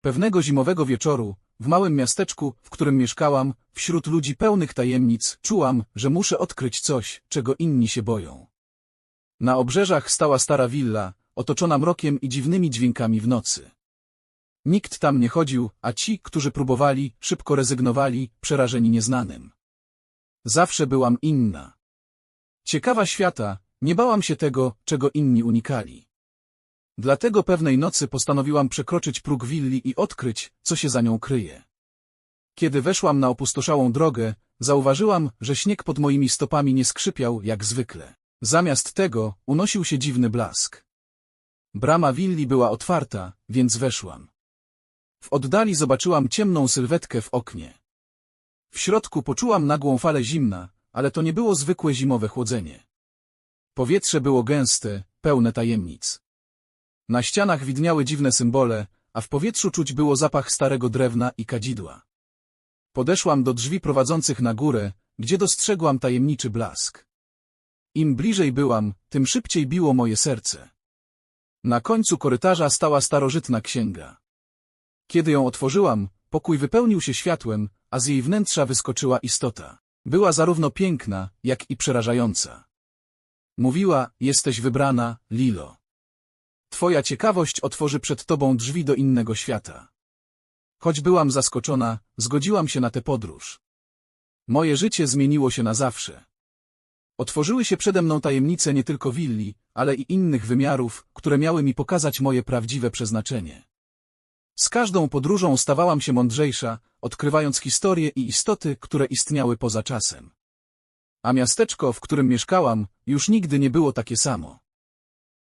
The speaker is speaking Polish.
Pewnego zimowego wieczoru, w małym miasteczku, w którym mieszkałam, wśród ludzi pełnych tajemnic, czułam, że muszę odkryć coś, czego inni się boją. Na obrzeżach stała stara willa, otoczona mrokiem i dziwnymi dźwiękami w nocy. Nikt tam nie chodził, a ci, którzy próbowali, szybko rezygnowali, przerażeni nieznanym. Zawsze byłam inna. Ciekawa świata, nie bałam się tego, czego inni unikali. Dlatego pewnej nocy postanowiłam przekroczyć próg willi i odkryć, co się za nią kryje. Kiedy weszłam na opustoszałą drogę, zauważyłam, że śnieg pod moimi stopami nie skrzypiał jak zwykle. Zamiast tego unosił się dziwny blask. Brama willi była otwarta, więc weszłam. W oddali zobaczyłam ciemną sylwetkę w oknie. W środku poczułam nagłą falę zimna, ale to nie było zwykłe zimowe chłodzenie. Powietrze było gęste, pełne tajemnic. Na ścianach widniały dziwne symbole, a w powietrzu czuć było zapach starego drewna i kadzidła. Podeszłam do drzwi prowadzących na górę, gdzie dostrzegłam tajemniczy blask. Im bliżej byłam, tym szybciej biło moje serce. Na końcu korytarza stała starożytna księga. Kiedy ją otworzyłam, pokój wypełnił się światłem, a z jej wnętrza wyskoczyła istota. Była zarówno piękna, jak i przerażająca. Mówiła, jesteś wybrana, Lilo. Twoja ciekawość otworzy przed tobą drzwi do innego świata. Choć byłam zaskoczona, zgodziłam się na tę podróż. Moje życie zmieniło się na zawsze. Otworzyły się przede mną tajemnice nie tylko willi, ale i innych wymiarów, które miały mi pokazać moje prawdziwe przeznaczenie. Z każdą podróżą stawałam się mądrzejsza, odkrywając historie i istoty, które istniały poza czasem. A miasteczko, w którym mieszkałam, już nigdy nie było takie samo.